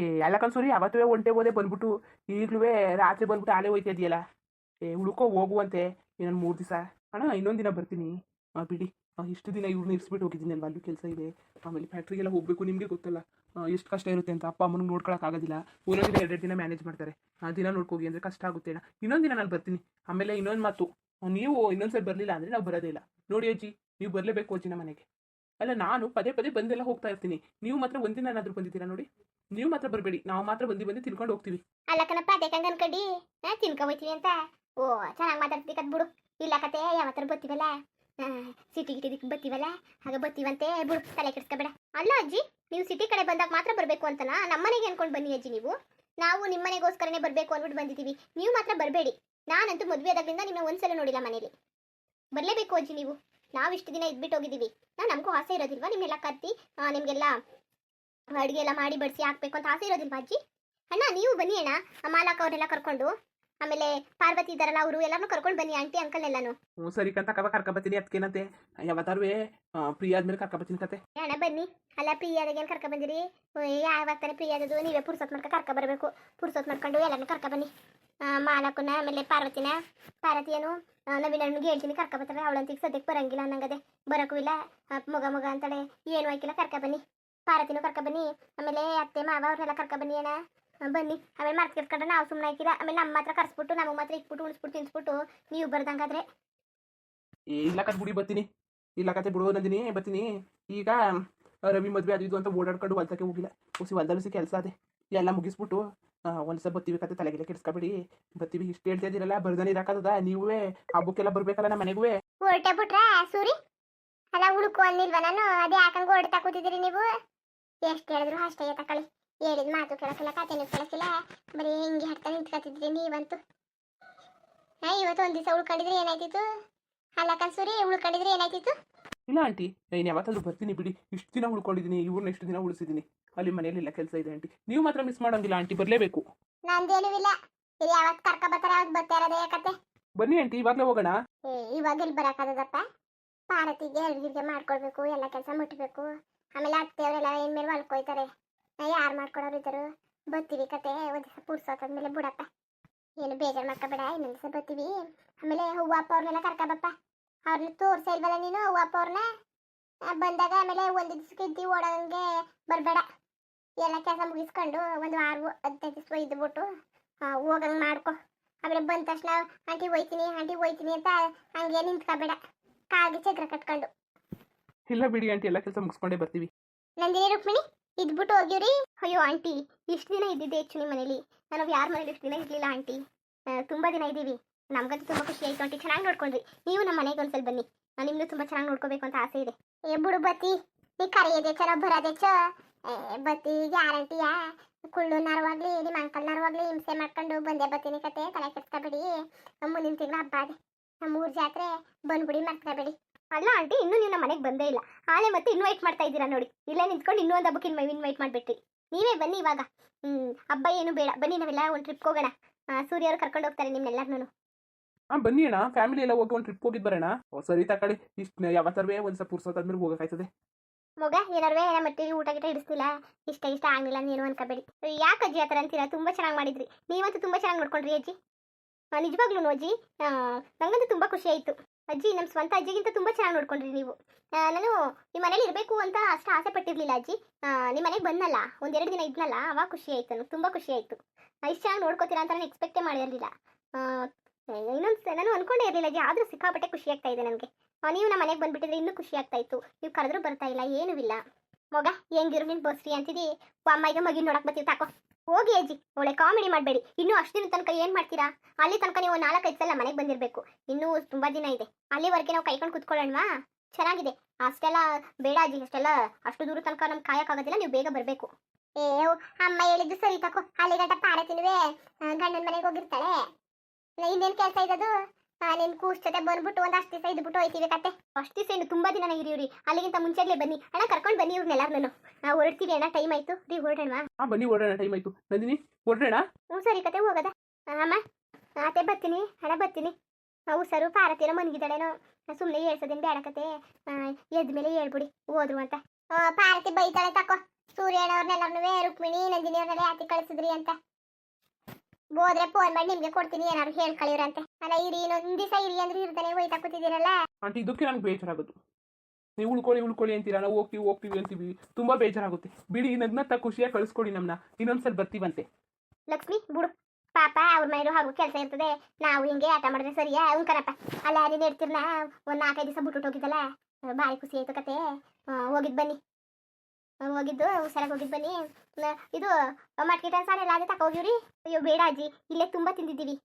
ಏ ಎಲ್ಲ ಕನ್ಸೂರಿ, ಅವತ್ತೇ ಒಂಟೆ ಹೋದೆ ಬಂದ್ಬಿಟ್ಟು ಈಗಲೂ ರಾತ್ರಿ ಬಂದ್ಬಿಟ್ಟು ಆಲೆ ಹೋಯ್ತಾ ಇದೆಯಲ್ಲ ಏ ಉಳ್ಕೋ ಹೋಗುವಂತೆ, ಇನ್ನೊಂದು ಮೂರು ದಿವಸ. ಅಣ್ಣ, ಇನ್ನೊಂದು ದಿನ ಬರ್ತೀನಿ. ಬಿಡಿ. ಇಷ್ಟು ದಿನ ಇವ್ರನ್ನ ಇರಿಸ್ಬಿಟ್ಟು ಹೋಗಿದ್ದೀನಿ ನಾನು, ಅಲ್ಲೂ ಕೆಲಸ ಇದೆ. ಆಮೇಲೆ ಫ್ಯಾಕ್ಟ್ರಿಗೆಲ್ಲ ಹೋಗಬೇಕು, ನಿಮಗೆ ಗೊತ್ತಲ್ಲ. ಎಷ್ಟು ಕಷ್ಟ ಇರುತ್ತೆ ಅಂತ ಅಪ್ಪ ಅಮ್ಮನಿಗೆ ನೋಡ್ಕೊಳಕ್ಕಾಗೋದಿಲ್ಲ ಒಂದೊಂದು ದಿನ, ಎರಡೆರಡು ದಿನ ಮ್ಯಾನೇಜ್ ಮಾಡ್ತಾರೆ. ಆ, ದಿನ ನೋಡ್ಕೋಗಿ ಅಂದರೆ ಕಷ್ಟ ಆಗುತ್ತೆ ಅಣ್ಣ. ಇನ್ನೊಂದು ದಿನ ನಾನು ಬರ್ತೀನಿ. ಆಮೇಲೆ ಇನ್ನೊಂದು ಮಾತು. ನೀವು ಇನ್ನೊಂದು ಇನ್ನೊಂದ್ಸರಿ ಬರಲಿಲ್ಲ ಅಂದರೆ ನಾವು ಬರೋದೇ ಇಲ್ಲ. ನೋಡಿ ಅಜ್ಜಿ, ನೀವು ಬರಲೇಬೇಕು ಅಜ್ಜಿ ನಮ್ಮ ಮನೆಗೆ. ಅಲ್ಲ, ನಾನು ಪದೇ ಪದೇ ಬಂದೆಲ್ಲ ಹೋಗ್ತಾ ಇರ್ತೀನಿ. ನೀವು ಮಾತ್ರ ಒಂದಿನ ಬಂದಿದ್ದೀರಾ ನೋಡಿ? ನೀವು ಮಾತ್ರ ಬರಬೇಡಿ. ನಾವು ಮಾತ್ರ ಬಂದು ಬಂದು ತಿನ್ಕೊಂಡು ಹೋಗ್ತೀವಿ. ಅಲ್ಲ ಕಣಪ್ಪ, ಅದೇ ಕಂಗ ನಾ ತಿನ್ಕೊಂಬತ್ತೀವಿ ಅಂತ. ಓ, ಚೆನ್ನಾಗಿ ಮಾತಾಡ್ತೀವಿ ಕತ್ ಬಿಡು. ಇಲ್ಲ ಕತೆ ಯಾವತ್ತರ ಬರ್ತೀವಲ್ಲ ಸಿಟಿ ಗಿಟಿದಕ್ಕೆ ಬರ್ತೀವಲ್ಲ ಹಾಗೆ ಬರ್ತೀವಂತೆ ಬಿಡು, ತಲೆ ಕೆಡ್ಸ್ಕೊಬೇಡ. ಅಲ್ಲ ಅಜ್ಜಿ, ನೀವು ಸಿಟಿ ಕಡೆ ಬಂದಾಗ ಮಾತ್ರ ಬರಬೇಕು ಅಂತನಾ? ನಮ್ಮನೆಗೆ ಅನ್ಕೊಂಡು ಬನ್ನಿ ಅಜ್ಜಿ ನೀವು. ನಾವು ನಿಮ್ಮನೆಗೋಸ್ಕರನೇ ಬರಬೇಕು ಅಂದ್ಬಿಟ್ಟು ಬಂದಿದ್ದೀವಿ. ನೀವು ಮಾತ್ರ ಬರಬೇಡಿ. ನಾನಂತೂ ಮದುವೆ ಆದಾಗ್ಲಿಂದ ನಿಮ್ಮನ್ನ ಒಂದ್ಸಲ ನೋಡಿಲ್ಲ ಮನೇಲಿ. ಬರಲೇಬೇಕು ಅಜ್ಜಿ ನೀವು. ನಾವು ಇಷ್ಟು ದಿನ ಇದ್ಬಿಟ್ಟು ಹೋಗಿದ್ದೀವಿ ನಾ ನಮಗೂ ಆಸೆ ಇರೋದಿಲ್ವಾ? ನಿಮ್ಗೆಲ್ಲ ಕತ್ತಿ ನಿಮ್ಗೆಲ್ಲ ಅಡುಗೆ ಎಲ್ಲ ಮಾಡಿ ಬಡಿಸಿ ಹಾಕ್ಬೇಕು ಅಂತ ಆಸೆ ಇರೋದಿಲ್ವಾ ಅಜ್ಜಿ? ಅಣ್ಣ ನೀವು ಬನ್ನಿ ಅಣ್ಣ ಆ ಮಾಲಕ್ ಅವ್ರನ್ನೆಲ್ಲ ಕರ್ಕೊಂಡು ಆಮೇಲೆ ಪಾರ್ವತಿ ಇದ್ದಾರಲ್ಲ ಅವರು ಎಲ್ಲರೂ ಕರ್ಕೊಂಡು ಬನ್ನಿ ಆಂಟಿ ಅಂಕಲ್ ಎಲ್ಲಾನು. ಹ್ಞೂ ಸರಿ ಕಂತ ಕಬ ಕರ್ಕೊಬತ್ತೀನಿ ಅದಕ್ಕೇನಂತೆ ಯಾವತ್ತಾರು ಪ್ರಿಯಾ ಆದ್ಮೇಲೆ ಕರ್ಕೊಬತ್ತೀನಿ ಕತೆ. ಅಣ್ಣ ಬನ್ನಿ. ಅಲ್ಲ ಪ್ರಿಯಾದಾಗ ಏನು ಕರ್ಕೊ ಬಂದಿರಿ ಯಾವಾಗ ತಾನೇ ಪ್ರಿಯಾದದು ನೀವೇ ಪುರ್ಸೊತ್ ಮಾಡ್ಕೊ ಕರ್ಕ ಬರಬೇಕು. ಪುರ್ಸೊತ್ ಮಾಡ್ಕೊಂಡು ಎಲ್ಲಾನು ಕರ್ಕೊ ಬನ್ನಿ. ಆ, ಮಾಲಕನ ಆಮೇಲೆ ಪಾರ್ವತಿನ. ಪಾರ್ವತಿಯನು ನವೀನ ಹಣ್ಣಿಗೆ ಹೇಳ್ತೀನಿ, ಕರ್ಕೊ ಬರ್ತಾರೆ ಅವಳಂತಿಗೆ ಸದ್ಯಕ್ಕೆ ಬರಂಗಿಲ್ಲ ಅನ್ನಂಗದೆ. ಬರೋಕ್ಕೂ ಇಲ್ಲ. ಮಗ ಮಗ ಅಂತಾಳೆ. ಏನು ಆಯ್ಕಿಲ್ಲ, ಕರ್ಕ ಬನ್ನಿ. ಪಾರ್ವತಿನೂ ಕರ್ಕ ಬನ್ನಿ. ಆಮೇಲೆ ಅತ್ತೆ, ಮಾವ ಅವ್ರನ್ನೆಲ್ಲ ಕರ್ಕ ಬನ್ನಿ ಅಣ್ಣ. ಬನ್ನಿ. ಆಮೇಲೆ ಮರ್ತು ಕಿತ್ಕೊಂಡ್ರೆ ನಾವು ಸುಮ್ಮನೆ ಹಾಕಿಲ್ಲ ಆಮೇಲೆ ನಮ್ಮ ಹತ್ರ ಕರ್ಸ್ಬಿಟ್ಟು, ನಮಗೆ ಮಾತ್ರ ಇಕ್ಬಿಟ್ಟು, ಉಣಿಸ್ಬಿಟ್ಟು, ತಿನ್ಸ್ಬಿಟ್ಟು ನೀವು ಬರ್ದಂಗಾದ್ರೆ. ಇಲ್ಲ ಕತ್ ಬಿಡಿ, ಬರ್ತೀನಿ. ಇಲ್ಲ ಕತೆ ಬಿಡು, ನಂದಿನಿ, ಬರ್ತೀನಿ. ಈಗ ರವಿ ಮದುವೆ ಅದು ಇದು ಅಂತ ಓಡಾಡ್ಕೊಂಡು ಹೊಲ್ತಕ್ಕೆ ಹೋಗಿಲ್ಲ. ಹುಸಿ ಹೊಲ್ದಲ್ಲಿ ಕೆಲಸ ಅದೇ. ಎಲ್ಲ ಮುಗಿಸ್ಬಿಟ್ಟು ಆ, ಒಂದ್ಸಲ ಬತ್ತೀವಿ ಕತೆ ತಲೆಗೆಲ್ಲ ಕೆಡಿಸ್ಕೊಬೇಡಿ. ಬತ್ತೀವಿ ಇಷ್ಟು ಹೇಳ್ತಾ ಇದ್ದೀರಲ್ಲ ಬರ್ದನಿ ಇದಾಕದ ನೀವೇ ಹಬ್ಬಕ್ಕೆಲ್ಲ ಬರ್ಬೇಕಲ್ಲ ನಮ್ಮ ಮನೆಗೂ. ಹೊರಟೆ ಬಿಟ್ರ ಸೂರಿ. ಅಲ್ಲ ಉಳ್ಕೊ ಅನ್ನಿಲ್ವ ನಾನು? ಅದೇ ಯಾಕಂಗ ಹೊರಡ್ತಾ ಕೂತಿದ್ದೀರಿ ನೀವು? ಎಷ್ಟು ಹೇಳಿದ್ರು ಅಷ್ಟೇ ತಕೊಳ್ಳಿ. ಹೇಳಿದ ಮಾತು ಕೇಳಕ್ಕಿಲ್ಲ ಕತೆನೂ ಕೇಳಕ್ಕಿಲ್ಲ. ಬರೀ ಹಿಂಗೆ ಹಡ್ತಾ ನಿಂತ್ಕೊತಿದ್ರಿ ನೀವಂತೂ. ಇವತ್ತು ಒಂದ್ ದಿವಸ ಉಳ್ಕೊಂಡಿದ್ರೆ ಏನಾಯ್ತಿತ್ತು? ಅಲ್ಲ ಕನ್ಸೂರಿ ಉಳ್ಕೊಂಡಿದ್ರೆ ಏನಾಯ್ತಿತ್ತು? ಇಲ್ಲ ಆಂಟಿ ನಾನು ಯಾವತ್ತಾದ್ರೂ ಬರ್ತೀನಿ ಬಿಡಿ. ಇಷ್ಟು ದಿನ ಉಳ್ಕೊಂಡಿದ್ದೀನಿ ಇವ್ರನ್ನ ಇಷ್ಟು ದಿನ ಉಳಿಸಿದ್ದೀನಿ ಅಲ್ಲಿ ಮನೆಯಲ್ಲೆಲ್ಲ ಕೆಲಸ ಇದೆ ಆಂಟಿ. ನೀವು ಮಾತ್ರ ಮಿಸ್ ಮಾಡೋಂಗಿಲ್ಲ ಆಂಟಿ ಬರಲೇಬೇಕು. ನಂದೇನೂ ಇಲ್ಲ. ಇದು ಯಾವತ್ತು ಕರ್ಕ ಬರ್ತಾರೆ ಯಾವತ್ತು ಬರ್ತಾ ಇರೋದೇ ಬನ್ನಿ ಆಂಟಿ ಇವಾಗಲೇ ಹೋಗೋಣ. ಇವಾಗ ಇಲ್ಲಿ ಬರೋಕ್ಕಾಗದಪ್ಪ ಪಾರತಿಗೆ ಅಡ್ಗಿಗೆ ಮಾಡ್ಕೊಳ್ಬೇಕು ಎಲ್ಲ ಕೆಲಸ ಮುಟ್ಬೇಕು. ಆಮೇಲೆ ಅತ್ತೆಯವರೆಲ್ಲ ಏನ್ ಮೇಲೆ ಹೊಲ್ಕೊಯ್ತಾರೆ? ಯಾರು ಮಾಡ್ಕೊಡೋರು ಇದ್ದರು? ಬರ್ತೀವಿ ಕತೆ ಒಂದು ದಿವಸ ಪುರ್ಸೋತಾದ್ಮೇಲೆ ಬಿಡಪ್ಪ. ಏನು ಬೇಜಾರು ಮಾಡ್ಕೋಬೇಡ ಇನ್ನೊಂದು ದಿವಸ ಬರ್ತೀವಿ. ಆಮೇಲೆ ಹೂವು ಅಪ್ಪ ಅವ್ರನ್ನೆಲ್ಲ ಕರ್ಕೊಬಪ್ಪ ಅವ್ರನ್ನ ತೋರ್ಸ ಇಲ್ವಲ್ಲ ನೀನು ಅಪ್ಪ ಅವ್ರನ್ನ ಬಂದಾಗ ಆಮೇಲೆ ಒಂದು ದಿವಸಕ್ಕೆ ಇದ್ದು ಓಡೋದಂಗೆ ಬರಬೇಡ. ಎಲ್ಲ ಕೆಲಸ ಮುಗಿಸ್ಕೊಂಡು ಒಂದು ವಾರ ಹದಿನೈದು ದಿವಸ ಇದ್ಬಿಟ್ಟು ಹೋಗಂಗೆ ಮಾಡ್ಕೊ. ಆಮೇಲೆ ಬಂದ ತಕ್ಷಣ ಆಂಟಿ ಹೋಯ್ತೀನಿ ಆಂಟಿ ಹೋಯ್ತೀನಿ ಅಂತ ಹಂಗೆ ನಿಂತ್ಕೋಬೇಡ. ಕಾಲ್ಗೆ ಚಕ್ರ ಕಟ್ಕೊಂಡು. ಇಲ್ಲ ಬಿಡಿ ಆಂಟಿ ಎಲ್ಲ ಕೆಲಸ ಮುಗಿಸ್ಕೊಂಡೇ ಬರ್ತೀವಿ. ನಂದಿನಿ ರುಕ್ಮಿಣಿ ಇದ್ಬಿಟ್ಟು ಹೋಗಿವ್ರಿ. ಅಯ್ಯೋ ಆಂಟಿ ಇಷ್ಟು ದಿನ ಇದ್ದಿದ್ದೆ ಹೆಚ್ಚು ನಿಮ್ಮ ಮನೇಲಿ. ನಾನು ಯಾರ ಮನೇಲಿ ಇಷ್ಟು ದಿನ ಇರಲಿಲ್ಲ ಆಂಟಿ. ತುಂಬಾ ದಿನ ಇದ್ದೀವಿ. ನಮ್ಗಂತೂ ತುಂಬಾ ಖುಷಿ ಆಯ್ತು. ಆಂಟಿ ಚೆನ್ನಾಗಿ ನೋಡ್ಕೊಂಡ್ರಿ. ನೀವು ನಮ್ಮ ಮನೆಗೆ ಒಂದ್ಸಲ ಬನ್ನಿ. ನಾನು ನಿಮ್ಮನ್ನು ತುಂಬಾ ಚೆನ್ನಾಗಿ ನೋಡ್ಕೋಬೇಕು ಅಂತ ಆಸೆ ಇದೆ. ಏ ಬುಡು ಬತ್ತಿ. ನೀ ಕರೆಯೋದೆ ಚರ ಬರೋದೆ ಚ. ಏ ಬತ್ತಿ ಗ್ಯಾರಂಟಿಯಾ. ಕುಳ್ಳು ನರವಾಗ್ಲಿ ನಿಮ್ಮ ಅಂಕಲ್ ನರವಾಗ್ಲಿ ಹಿಂಸೆ ಮಾಡ್ಕೊಂಡು ಬಂದೆ ಬತ್ತೀನಿ ಕತೆ ತಲೆ ಕೆಡ್ಸ್ಕೊಬೇಡಿ. ಮುಂದಿನ ತಿಂಗಳ ಹಬ್ಬ ಅದೇ. ನಮ್ಮ ಊರ್ ಜಾತ್ರೆ ಬಂದ್ಬಿಡಿ ಬಿಡಿ ಅಲ್ಲ ಆಂಟಿ ಇನ್ನೂ ನೀವು ನಮ್ಮ ಮನೆಗೆ ಬಂದೇ ಇಲ್ಲ. ಆಲೆ ಮತ್ತೆ ಇನ್ವೈಟ್ ಮಾಡ್ತಾ ಇದ್ದೀರಾ ನೋಡಿ. ಇಲ್ಲೇ ನಿಂತ್ಕೊಂಡು ಇನ್ನೂ ಒಂದು ಹಬ್ಬಕ್ಕೆ ಇನ್ವೈ ಇನ್ವೈಟ್ ಮಾಡಿಬಿಟ್ರಿ. ನೀವೇ ಬನ್ನಿ ಇವಾಗ. ಹ್ಮ್ ಹಬ್ಬ ಏನು ಬೇಡ. ಬನ್ನಿ ನಾವೆಲ್ಲ ಒಂದು ಟ್ರಿಪ್ ಹೋಗೋಣ. ಸೂರ್ಯವರು ಸೂರ್ಯ ಅವ್ರು ಕರ್ಕೊಂಡು ಹೋಗ್ತಾರೆ ನಿಮ್ನೆಲ್ಲರನ್ನು. ಹಾಂ, ಬನ್ನಿ ಅಣ್ಣ. ಫ್ಯಾಮಿಲಿ ಎಲ್ಲ ಹೋಗಿ ಒಂದು ಟ್ರಿಪ್ ಹೋಗಿದ್ದು ಬರೋಣ. ಸರಿ ತಕೊಳ್ಳಿ ಇಷ್ಟು ಯಾವತ್ತರ್ವೇ ಒಂದು ಸ್ವಲ್ಪ ಪುರ್ಸೋತಾದ್ಮೇಲೆ ಹೋಗೋಕ್ಕಾಯ್ತದೆ ಮಗ ಏನಾರ್ವೇ ಮತ್ತೆ ಊಟ ಗಿಟ ಇಡಿಸ್ತಿಲ್ಲ ಇಷ್ಟ ಇಷ್ಟ ಆಗ್ಲಿಲ್ಲ ನೀನು ಅನ್ಕೋಬೇಡಿ. ಯಾಕೆ ಅಜ್ಜಿ ಆತರ ಅಂತೀರಾ? ತುಂಬಾ ಚೆನ್ನಾಗಿ ಮಾಡಿದ್ರಿ. ನೀವಂತೂ ತುಂಬಾ ಚೆನ್ನಾಗಿ ನೋಡ್ಕೊಂಡ್ರಿ ಅಜ್ಜಿ. ನಿಜವಾಗ್ಲೂ ಅಜ್ಜಿ. ನಂಗಂತೂ ತುಂಬಾ ಖುಷಿ ಆಯಿತು. ಅಜ್ಜಿ ನಮ್ಮ ಸ್ವಂತ ಅಜ್ಜಿಗಿಂತ ತುಂಬಾ ಚೆನ್ನಾಗಿ ನೋಡ್ಕೊಂಡ್ರಿ ನೀವು. ನಾನು ನಿಮ್ಮ ಮನೇಲಿ ಇರಬೇಕು ಅಂತ ಅಷ್ಟು ಆಸೆ ಪಟ್ಟಿರಲಿಲ್ಲ ಅಜ್ಜಿ. ನಿಮ್ಮ ಮನೆಗೆ ಬಂದಲ್ಲ ಒಂದೆರಡು ದಿನ ಇದ್ನಲ್ಲ, ಅವಾಗ ಖುಷಿ ಆಯಿತು ನನಗೆ ತುಂಬಾ ಖುಷಿ ಆಯಿತು. ಇಷ್ಟು ಚೆನ್ನಾಗಿ ನೋಡ್ಕೋತೀರಾ ಅಂತ ನಾನು ಎಕ್ಸ್ಪೆಕ್ಟೇ ಮಾಡಿರಲಿಲ್ಲ. ಇನ್ನೊಂದು ನಾನು ಅನ್ಕೊಂಡೇ ಇರಲಿಲ್ಲ ಅಜ್ಜಿ ಆದರೂ ಸಿಕ್ಕಾಪಟ್ಟೆ ಖುಷಿ ಆಗ್ತಾ ಇದೆ ನನಗೆ. ನೀವು ನಮ್ಮ ಮನೆಗೆ ಬಂದ್ಬಿಟ್ಟಿದ್ರೆ ಇನ್ನೂ ಖುಷಿ ಆಗ್ತಾ ಇತ್ತು. ನೀವು ಕರೆದ್ರೂ ಬರ್ತಾ ಇಲ್ಲ, ಏನೂ ಇಲ್ಲ. ಮಗ, ಹೆಂಗಿರು ನಿನ್ ಬಸ್ರಿ ಅಮ್ಮ ಈಗ ಮಗಿ ನೋಡಕ್ ಬರ್ತೀವಿ, ತಾಕೋ. ಹೋಗಿ, ಅಜ್ಜಿ. ಒಳ್ಳೆ ಕಾಮಿಡಿ ಮಾಡಬೇಡಿ. ಇನ್ನೂ ಅಷ್ಟು ದಿನ ತನಕ ಏನು ಮಾಡ್ತೀರಾ? ಅಲ್ಲಿ ತನಕ ನೀವು ನಾಲ್ಕೈದು ಸಲ ಮನೆಗೆ ಬಂದಿರಬೇಕು. ಇನ್ನೂ ತುಂಬಾ ದಿನ ಇದೆ. ಅಲ್ಲಿವರೆಗೆ ನಾವು ಕೈಕೊಂಡು ಕುತ್ಕೊಳ್ಳೋಣವಾ? ಚೆನ್ನಾಗಿದೆ. ಅಷ್ಟೆಲ್ಲ ಬೇಡ ಅಜ್ಜಿ, ಅಷ್ಟೆಲ್ಲ ಅಷ್ಟು ದೂರ ತನಕ ನಮ್ಗೆ ಕಾಯಕ್ಕಾಗೋದಿಲ್ಲ, ನೀವು ಬೇಗ ಬರಬೇಕು. ಏ ಅಮ್ಮ ಹೇಳಿದ್ದು ಸರಿ, ತಕೋ. ಅಲ್ಲಿ ಗಂಟ ತಿನ್ನುವೆ. ಗಂಡನ ಮನೆಗೆ ಹೋಗಿರ್ತಾಳೆ. ಇನ್ನೇನು ಕೆಲಸ ಇದ್ದದು ನಿನ್ ಕೂಸ್ ಜೊತೆ ಬಂದ್ಬಿಟ್ಟು ಒಂದ್ ಅಷ್ಟು ದಿವಸ ಇದ್ಬಿಟ್ಟು ಹೋಯ್ತೀವಿ ಕತೆ. ಅಷ್ಟು ದಿವಸ ಇನ್ನು ತುಂಬಾ ದಿನ ಇರೀವ್ರಿ ಅಲ್ಲಿಗಿಂತ ಮುಂಚೆಲೇ ಬನ್ನಿ. ಅಣ್ಣ ಕರ್ಕೊಂಡು ಬನ್ನಿ ಇವ್ರನ್ನೆಲ್ಲರೂ ನಾವು ಹೊರಡ್ತೀವಿ ಅಣ್ಣ ಟೈಮ್ ಆಯ್ತು. ರೀ ಹೊರಡೋಣ ಹಾಂ ಬನ್ನಿ ಹೊರಡೋಣ ಟೈಮ್ ಆಯ್ತು. ನಂದಿನಿ ಹೊರಡೋಣ ಹ್ಞೂ ಸರಿ ಕತೆ ಹೋಗದ. ಅಮ್ಮ. ಅತ್ತೆ ಬರ್ತೀನಿ. ಅಣ್ಣ ಬರ್ತೀನಿ. ಅವು ಸರು ಪಾರತಿನೋ ಮನ್ಗಿದ್ದಾಳೇನೋ. ಸುಮ್ಮನೆ ಹೇಳ್ಸೋದೇನು ಬೇಡ ಕತೆ. ಎದ್ಮೇಲೆ ಹೇಳ್ಬಿಡಿ ಹೋದ್ರು ಅಂತ. ಪಾರತಿ ಬೈತಾಳೆ ತಕೋ. ಸೂರ್ಯನವ್ರನ್ನೆಲ್ಲರನ್ನೂ ರುಕ್ಮಿಣಿ ನಂದಿನಿ ಅವ್ರನ್ನೆಲ್ಲ ಯಾತಿ ಕಳಿಸಿದ್ರಿ ಅಂತ. ಹೋದ್ರೆ ಫೋನ್ ಮಾಡಿ ನಿಮ್ಗೆ ಕೊಡ್ತೀನಿ ಏನಾದ್ರು ಹೇಳ್ಕೊಳ್ಳಿರಂತೆ ಅಲ್ಲ ಇರಿ ಇನ್ನೊಂದ್ ದಿವಸ ಇರಿ ಅಂದ್ರೆ ಇರ್ತಾನೆ ಹೋಯ್ತಾ ಕೂತಿದ್ದೀರಲ್ಲ? ಆಂಟಿ ಇದಕ್ಕೆ ನನಗೆ ಬೇಜಾರಾಗೋದು. ನೀವು ಉಳ್ಕೊಳ್ಳಿ ಉಳ್ಕೊಳ್ಳಿ ಅಂತೀರಾ? ನಾವು ಹೋಗ್ತೀವಿ ಹೋಗ್ತೀವಿ ಅಂತೀವಿ. ತುಂಬಾ ಬೇಜಾರಾಗುತ್ತೆ. ಬಿಡಿ ನಗ್ನತ್ತ ಖುಷಿಯಾಗಿ ಕಳಿಸ್ಕೊಡಿ ನಮ್ಮನ್ನ ಇನ್ನೊಂದ್ಸಲ ಬರ್ತೀವಂತೆ. ಲಕ್ಷ್ಮಿ ಬಿಡು. ಪಾಪ ಅವ್ರ ಮೈರು ಹಾಗೂ ಕೆಲಸ ಇರ್ತದೆ. ನಾವು ಹಿಂಗೆ ಆಟ ಮಾಡಿದ್ರೆ ಸರಿಯಾ? ಅವ್ನ್ ಕರಪ್ಪ ಅಲ್ಲ ನೀನು ಇರ್ತಿರ್ನ ಒಂದ್ ನಾಲ್ಕೈದು ದಿವಸ ಬಿಟ್ಟು ಹೋಗಿದ್ದಲ್ಲ? ಭಾರಿ ಖುಷಿ ಆಯ್ತು ಕತೆ. ಹೋಗಿದ್ ಬನ್ನಿ. ಹೋಗಿದ್ದು. ಹುಷಾರಾಗಿ ಹೋಗಿದ್ ಬನ್ನಿ. ಇದು ಮಾರ್ಕೆಟ್ ಸಾರು ಎಲ್ಲ ಅದೇ ತಗೋಗಿವ್ರಿ ಅಯ್ಯೋ, ಬೇಡ ಅಜ್ಜಿ. ಇಲ್ಲೇ ತುಂಬಾ ತಿಂದಿದ್ದೀವಿ.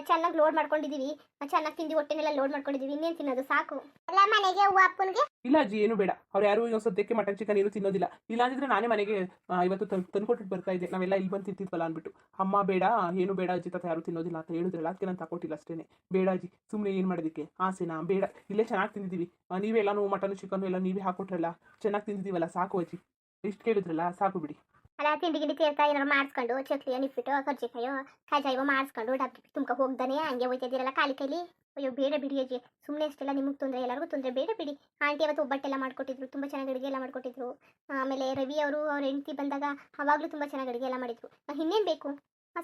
ಚೆನ್ನಾಗಿ ಲೋಡ್ ಮಾಡ್ಕೊಂಡಿದೀವಿ. ಚೆನ್ನಾಗಿ ತಿಂದು ಹೊಟ್ಟೆನೆಲ್ಲ ಲೋಡ್ ಮಾಡ್ಕೊಂಡಿದೀವಿ. ಇನ್ನೇನು ತಿನ್ನೋದು? ಸಾಕು. ಅಲ್ಲ ಮನೆಗೆ ಹೂವು ಅಪ್ಪನಿಗೆ? ಇಲ್ಲ ಅಜ್ಜಿ ಏನು ಬೇಡ. ಅವ್ರು ಯಾರು ಈಗ ಸದ್ಯಕ್ಕೆ ಮಟನ್ ಚಿಕನ್ ಏನು ತಿನ್ನೋದಿಲ್ಲ. ಇಲ್ಲ ಅಂದಿದ್ರೆ ನಾನೇ ಮನೆಗೆ ಆ, ಇವತ್ತು ತಂದು ತಂದ್ಕೊಟ್ಟಿಟ್ಟು ಬರ್ತಾ ಇದ್ದೆ. ನಾವೆಲ್ಲ ಇಲ್ಲಿ ಬಂದು ತಿಂತಿದ್ವಲ್ಲ ಅಂದ್ಬಿಟ್ಟು. ಅಮ್ಮ ಬೇಡ ಏನು ಬೇಡ ಅಜ್ಜಿ ತಾತ ಯಾರು ತಿನ್ನೋದಿಲ್ಲ ಅಂತ ಹೇಳಿದ್ರಲ್ಲ ಅದಕ್ಕೆ ನಾನು ತಗೊಟ್ಟಿಲ್ಲ ಅಷ್ಟೇ ಬೇಡ ಅಜ್ಜಿ ಸುಮ್ಮನೆ ಏನು ಮಾಡೋದಕ್ಕೆ? ಆಸೆನಾ? ಬೇಡ. ಇಲ್ಲೇ ಚೆನ್ನಾಗಿ ತಿಂದಿದ್ದೀವಿ. ಆ, ನೀವೇ ಎಲ್ಲಾನು ಮಟನ್ ಚಿಕನ್ ಎಲ್ಲ ನೀವೇ ಹಾಕೊಟ್ರಲ್ಲ ಚೆನ್ನಾಗಿ ತಿಂದಿದ್ದೀವಲ್ಲ ಸಾಕು ಅಜ್ಜಿ. ಇಷ್ಟು ಕೇಳಿದ್ರಲ್ಲ ಸಾಕು ಬಿಡಿ. ಅಲ್ಲ, ತಿಂಡಿ ಗಿಂಡಿ ತೀರ್ತಾ ಏನಾರು ಮಾಡಿಸ್ಕೊಂಡು, ಚಕ್ಲಿಯೋ ನಿಪ್ಪಿಟ್ಟು ಕರ್ಜಿಕಾಯೋ ಕಾಯಿ ಮಾಡಿಸ್ಕೊಂಡು ಡಬ್ಬಿ ತುಂಬ ಹೋಗ್ದಾನೆ, ಹಂಗೆ ಹೋಯ್ತಿದ್ದೀರಲ್ಲ ಕಾಲಿ ಕೈಲಿ. ಅಯ್ಯೋ, ಬೇಡ ಬಿಡಿ ಅಜ್ಜಿ. ಸುಮ್ಮನೆ ಅಷ್ಟೆಲ್ಲ ನಿಮಗೆ ತೊಂದರೆ, ಎಲ್ಲರಿಗೂ ತೊಂದರೆ ಬೇಡ ಬಿಡಿ. ಆಂಟಿ ಅವತ್ತು ಒಬ್ಬಟ್ಟೆಲ್ಲ ಮಾಡ್ಕೊಟ್ಟಿದ್ರು, ತುಂಬ ಚೆನ್ನಾಗಿ ಅಡುಗೆ ಎಲ್ಲ ಮಾಡಿಕೊಟ್ಟಿದ್ರು. ಆಮೇಲೆ ರವಿ ಅವರು, ಅವ್ರ ಹೆಂಡತಿ ಬಂದಾಗ ಅವಾಗಲೂ ತುಂಬ ಚೆನ್ನಾಗಿ ಅಡುಗೆ ಎಲ್ಲ ಮಾಡಿದ್ರು. ಇನ್ನೇನು ಬೇಕು?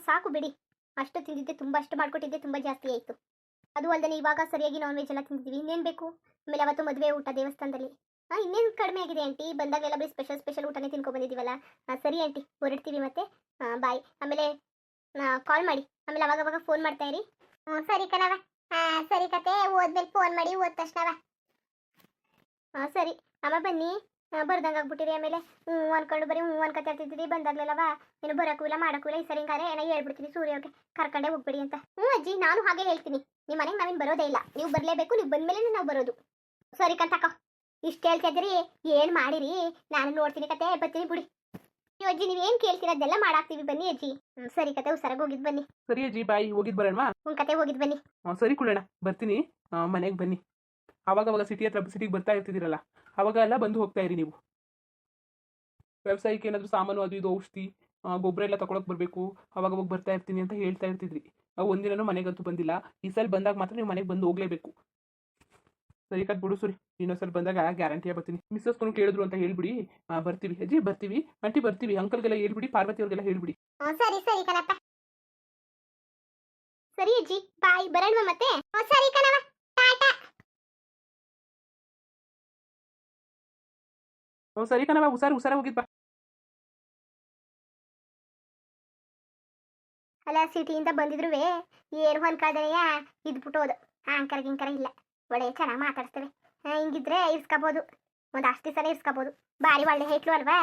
ಸಾಕು ಬಿಡಿ. ಅಷ್ಟು ತಿಂದಿದ್ದೆ, ತುಂಬ ಅಷ್ಟು ಮಾಡಿಕೊಟ್ಟಿದ್ದೆ, ತುಂಬ ಜಾಸ್ತಿ ಆಯಿತು. ಅದು ಅಲ್ಲದೆ ಇವಾಗ ಸರಿಯಾಗಿ ನಾನ್ ವೆಜ್ ಎಲ್ಲ ತಿಂದಿದ್ವಿ ಇನ್ನೇನು ಬೇಕು? ಆಮೇಲೆ ಅವತ್ತು ಮದುವೆ ಊಟ ದೇವಸ್ಥಾನದಲ್ಲಿ. ಹಾಂ, ಇನ್ನೇನು ಕಡಿಮೆ ಆಗಿದೆ ಆಂಟಿ ಬಂದಾಗೆಲ್ಲ ಬರೀ ಸ್ಪೆಷಲ್ ಸ್ಪೆಷಲ್ ಊಟನೇ ತಿನ್ಕೊ ಬಂದಿದ್ದೀವಲ್ಲ. ಸರಿ ಆಂಟಿ ಹೊರಡ್ತೀವಿ ಮತ್ತೆ. ಬಾಯ್ ಆಮೇಲೆ ಕಾಲ್ ಮಾಡಿ. ಆಮೇಲೆ ಅವಾಗ ಅವಾಗ ಫೋನ್ ಮಾಡ್ತಾ ಇರಿ. ಸರಿ ಕಣವ ಹಾಂ, ಸರಿ ಕತೆ. ಓದ್ಮೇಲೆ ಫೋನ್ ಮಾಡಿ ಓದ್ ತಕ್ಷಣವ. ಹಾಂ, ಸರಿ. ಅಮ್ಮ ಬನ್ನಿ. ಬರ್ದಂಗೆ ಆಗ್ಬಿಟ್ಟಿರಿ ಆಮೇಲೆ. ಹ್ಞೂ ಅನ್ಕೊಂಡು ಬರೀ ಹ್ಞೂ ಅನ್ಕೊತಾ ಇರ್ತಿದ್ದೀರಿ ಬಂದಾಗ್ಲಲ್ಲವ ಏನು ಬರೋಕ್ಕೂ ಇಲ್ಲ, ಮಾಡೋಕ್ಕೂ ಇಲ್ಲ. ಈ ಸರಿ ಹಿಂಗಾರೆ ಏನೋ ಹೇಳ್ಬಿಡ್ತೀನಿ ಸೂರ್ಯ ಅವ್ರಿಗೆ ಕರ್ಕೊಂಡೇ ಹೋಗ್ಬಿಡಿ ಅಂತ. ಹ್ಞೂ ಅಜ್ಜಿ, ನಾನು ಹಾಗೆ ಹೇಳ್ತೀನಿ. ನಿಮ್ಮ ಮನೆಗೆ ನಾವಿನ್ ಬರೋದೇ ಇಲ್ಲ. ನೀವು ಬರಲೇಬೇಕು, ನೀವು ಬಂದ್ಮೇಲೆ ನಾವು ಬರೋದು. ಸರಿ ಕಂತಕ್ಕ ಇಷ್ಟು ಹೇಳ್ತಾ ಇದ್ದೀರಿ ಏನು ಮಾಡಿರಿ? ನಾನು ನೋಡ್ತೀನಿ ಕತೆ ಬರ್ತೀನಿ ಬಿಡಿ. ನೀವು ಅಜ್ಜಿ ನೀವೇನು ಕೇಳ್ತೀರ ಅದೆಲ್ಲ ಮಾಡಾಕ್ತೀವಿ ಬನ್ನಿ ಅಜ್ಜಿ. ಹ್ಮ್, ಸರಿ ಕತೆ ಹುಷಾರಾಗಿ ಹೋಗಿದ್ ಬನ್ನಿ. ಸರಿ ಅಜ್ಜಿ ಬಾಯಿ ಹೋಗಿದ್ ಬರೋಣ ಹ್ಞೂ ಕತೆ ಹೋಗಿದ್ ಬನ್ನಿ. ಸರಿ ಕುಳ್ಳಣ್ಣ ಬರ್ತೀನಿ. ಮನೆಗೆ ಬನ್ನಿ. ಅವಾಗ ಅವಾಗ ಸಿಟಿ ಹತ್ರ ಸಿಟಿಗೆ ಬರ್ತಾ ಇರ್ತಿದ್ದೀರಲ್ಲ ಅವಾಗ ಎಲ್ಲ ಬಂದು ಹೋಗ್ತಾ ಇರಿ ನೀವು. ವ್ಯವಸಾಯಕ್ಕೆ ಏನಾದ್ರು ಸಾಮಾನು ಅದು ಇದು ಔಷಧಿ ಆ, ಗೊಬ್ಬರ ಎಲ್ಲ ತಗೊಳಕ್ ಬರಬೇಕು. ಅವಾಗ ಅವಾಗ ಬರ್ತಾ ಇರ್ತೀನಿ ಅಂತ ಹೇಳ್ತಾ ಇರ್ತಿದ್ರಿ. ಆ, ಒಂದಿನನೂ ಮನೆಗಂತೂ ಬಂದಿಲ್ಲ. ಈ ಸಲ ಬಂದಾಗ ಮಾತ್ರ ನೀವು ಮನೆಗೆ ಬಂದು ಹೋಗ್ಲೇಬೇಕು. ಸರಿ ಕತ್ ಬಿಡು ಸರಿ. ಇನ್ನೊಂದ್ಸಲ ಬಂದಾಗ ಗ್ಯಾರಂಟಿಯಾಗಿ ಬರ್ತೀನಿ. ಮಿಸ್ಸಸ್ಕೊಂಡು ಕೇಳಿದ್ರು ಅಂತ ಹೇಳ್ಬಿಡಿ. ಬರ್ತೀವಿ. ಅಜ್ಜಿ ಬರ್ತೀವಿ. ಆಂಟಿ ಬರ್ತೀವಿ. ಅಂಕಲ್ಗೆಲ್ಲ ಹೇಳ್ಬಿಡಿ ಪಾರ್ವತಿ ಅವ್ರಿಗೆಲ್ಲ ಹೇಳ್ಬಿಡಿ ಸರಿ ಸರಿ ಕಣಪ್ಪ. ಸರಿ ಅಜ್ಜಿ ಬಾಯ್. ಬರೋಣ ಮತ್ತೆ? ಸರಿ ಕಣವ ಟಾಟಾ. ಹ್ಞೂ ಸರಿ ಕಣವ ಹುಷಾರು ಹುಷಾರ ಹೋಗಿದ್ ಬಾ. ಅಲ್ಲ ಸಿಟಿಯಿಂದ ಬಂದಿದ್ರು ಏನು ಇದ್ಬಿಟ್ಟು ಇದ್ಬಿಟ್ಟೋದು. ಆಂಕರ್ ಗಿಂಕರ ಇಲ್ಲ. ಒಳ್ಳೆ ಚೆನ್ನಾಗಿ ಮಾತಾಡಿಸ್ತೇವೆ ಹಿಂಗಿದ್ರೆ ಇರ್ಸ್ಕೋಬೋದು. ಒಂದು ಅಷ್ಟು ಸಲ ಇರ್ಸ್ಕೋಬೋದು. ಬಾರಿ ಒಳ್ಳೆ ಹೇಟ್ಲು ಅಲ್ವಾ?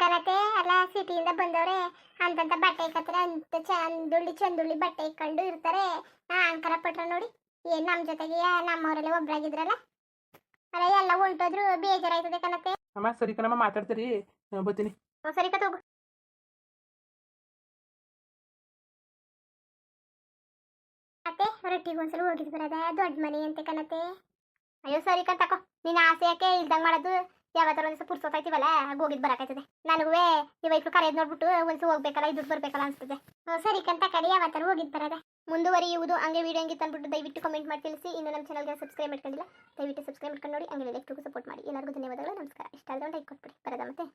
ಕನತೆ ಅಲ್ಲ ಸಿಟಿಯಿಂದ ಬಂದವ್ರೆ ಅಂತಂತ ಬಟ್ಟೆ ಇಕ್ಕತ್ತಾರೆ ಅಂತ ಚಂದುಳ್ಳಿ ಚಂದುಳ್ಳಿ ಬಟ್ಟೆ ಇಕ್ಕೊಂಡು ಇರ್ತಾರೆ. ಹಾ ಅಂಕರ ಪಟ್ರ ನೋಡಿ ಏನ್ ನಮ್ಮ ಜೊತೆಗೆ ನಮ್ಮವರೆಲ್ಲ ಒಬ್ರಾಗಿದ್ರಲ್ಲ? ಅಲ್ಲ ಎಲ್ಲ ಹೊಂಟೋದ್ರು ಬೇಜಾರಾಯ್ತದೆ ಕನತೆ. ಅಮ್ಮ ಸರಿ ಕಣಮ್ಮ ಮಾತಾಡ್ತೀರಿ. ಬರ್ತೀನಿ. ಸರಿ ಕತ್ ಅತ್ತೆ, ರೊಟ್ಟಿಗೆ ಒಂದ್ಸಲ ಹೋಗಿದ್ ಬರದ, ದೊಡ್ಡ ಮನೆ ಅಂತ ಕಣತೆ ಅಯ್ಯೋ, ಸರಿ ಕಣ್ ನಿನ್ನ ಆಸೆ ಯಾಕೆ ಇಲ್ದಂಗ್ ಮಾಡೋದು? ಯಾವತ್ತಾರ ಒಂದ್ಸ ಪುರ್ಸೋತಾಯ್ತಿವಲ್ಲ ಆಗ ಹೋಗಿದ್ ಬರಕಾಯ್ತದೆ. ನನಗೂ ಇವತ್ತು ಕರೆಯದ್ ನೋಡ್ಬಿಟ್ಟು ಒಂದ್ಸಲ ಹೋಗ್ಬೇಕಲ್ಲ ಇದು ಬರ್ಬೇಕಲ್ಲ ಅನ್ಸ್ತದೆ. ಸರಿ ಕಂತ ಕಡೆ ಯಾವತ್ತಾರ ಹೋಗಿದ್ ಬರದ. ಮುಂದುವರಿಯುವುದು ಹಂಗೆ ವಿಡಿಯೋ ಹಂಗೆ ತಂದ್ಬಿಟ್ಟು ದಯವಿಟ್ಟು ಕಮೆಂಟ್ ಮಾಡಿ ತಿಳಿಸಿ. ಇನ್ನು ನಮ್ಮ ಚಾನಲ್ಗೆ ಸಬ್ಸ್ಕ್ರೈಬ್ ಮಾಡ್ಕೊಂಡಿಲ್ಲ, ದಯವಿಟ್ಟು ಸಬ್ಸ್ಕ್ರೈಬ್ ಮಾಡ್ಕೊಂಡು ನೋಡಿ, ಹಂಗೆ ಎಲೆಕ್ಟ್ರಿಗೂ ಸಪೋರ್ಟ್ ಮಾಡಿ. ಎಲ್ಲರಿಗೂ ಧನ್ಯವಾದಗಳು, ನಮಸ್ಕಾರ. ಇಷ್ಟ ಆದ್ರೆ ಲೈಕ್ ಕೊಟ್ಬಿಡಿ. ಬರದ ಮತ್ತೆ?